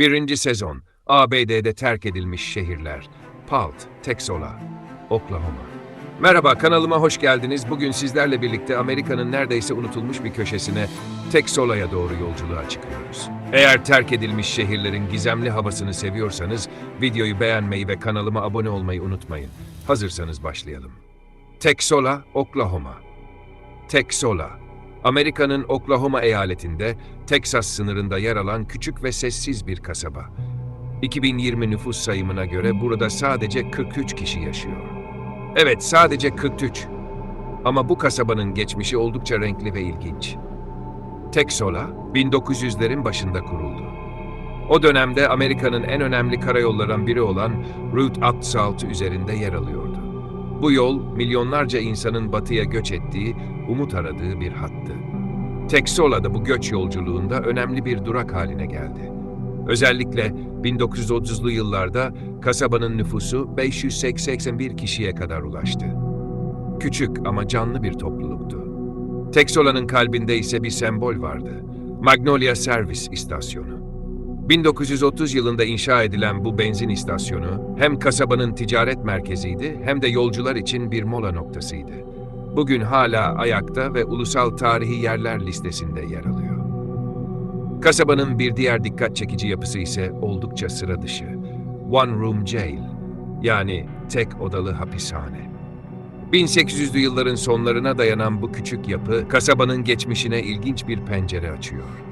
Birinci sezon. ABD'de terk edilmiş şehirler. Palt, Texola, Oklahoma. Merhaba, kanalıma hoş geldiniz. Bugün sizlerle birlikte Amerika'nın neredeyse unutulmuş bir köşesine, Texola'ya doğru yolculuğa çıkıyoruz. Eğer terk edilmiş şehirlerin gizemli havasını seviyorsanız, videoyu beğenmeyi ve kanalıma abone olmayı unutmayın. Hazırsanız başlayalım. Texola, Oklahoma. Texola, Amerika'nın Oklahoma eyaletinde, Teksas sınırında yer alan küçük ve sessiz bir kasaba. 2020 nüfus sayımına göre burada sadece 43 kişi yaşıyor. Evet, sadece 43. Ama bu kasabanın geçmişi oldukça renkli ve ilginç. Texola, 1900'lerin başında kuruldu. O dönemde Amerika'nın en önemli karayollarından biri olan Route 66 üzerinde yer alıyordu. Bu yol, milyonlarca insanın batıya göç ettiği, umut aradığı bir hattı. Texola da bu göç yolculuğunda önemli bir durak haline geldi. Özellikle 1930'lu yıllarda kasabanın nüfusu 581 kişiye kadar ulaştı. Küçük ama canlı bir topluluktu. Texola'nın kalbinde ise bir sembol vardı. Magnolia Service istasyonu. 1930 yılında inşa edilen bu benzin istasyonu hem kasabanın ticaret merkeziydi hem de yolcular için bir mola noktasıydı. Bugün hala ayakta ve ulusal tarihi yerler listesinde yer alıyor. Kasabanın bir diğer dikkat çekici yapısı ise oldukça sıra dışı. One Room Jail, yani tek odalı hapishane. 1800'lü yılların sonlarına dayanan bu küçük yapı, kasabanın geçmişine ilginç bir pencere açıyor.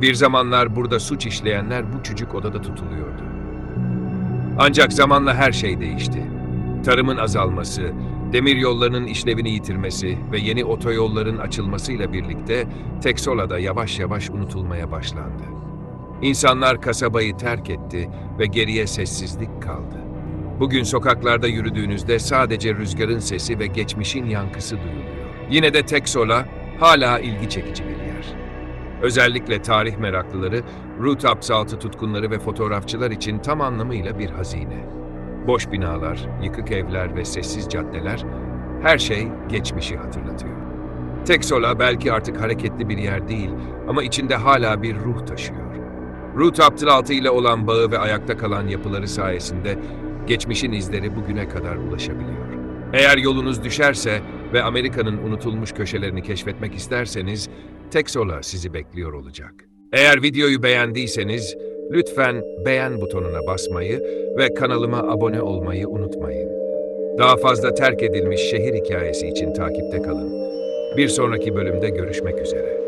Bir zamanlar burada suç işleyenler bu küçük odada tutuluyordu. Ancak zamanla her şey değişti. Tarımın azalması, demir yollarının işlevini yitirmesi ve yeni otoyolların açılmasıyla birlikte Texola'da yavaş yavaş unutulmaya başlandı. İnsanlar kasabayı terk etti ve geriye sessizlik kaldı. Bugün sokaklarda yürüdüğünüzde sadece rüzgarın sesi ve geçmişin yankısı duyuluyor. Yine de Texola hala ilgi çekici bir. Özellikle tarih meraklıları, Route 66 tutkunları ve fotoğrafçılar için tam anlamıyla bir hazine. Boş binalar, yıkık evler ve sessiz caddeler, her şey geçmişi hatırlatıyor. Texola belki artık hareketli bir yer değil ama içinde hala bir ruh taşıyor. Route 66 ile olan bağı ve ayakta kalan yapıları sayesinde geçmişin izleri bugüne kadar ulaşabiliyor. Eğer yolunuz düşerse ve Amerika'nın unutulmuş köşelerini keşfetmek isterseniz, Texola sizi bekliyor olacak. Eğer videoyu beğendiyseniz, lütfen beğen butonuna basmayı ve kanalıma abone olmayı unutmayın. Daha fazla terk edilmiş şehir hikayesi için takipte kalın. Bir sonraki bölümde görüşmek üzere.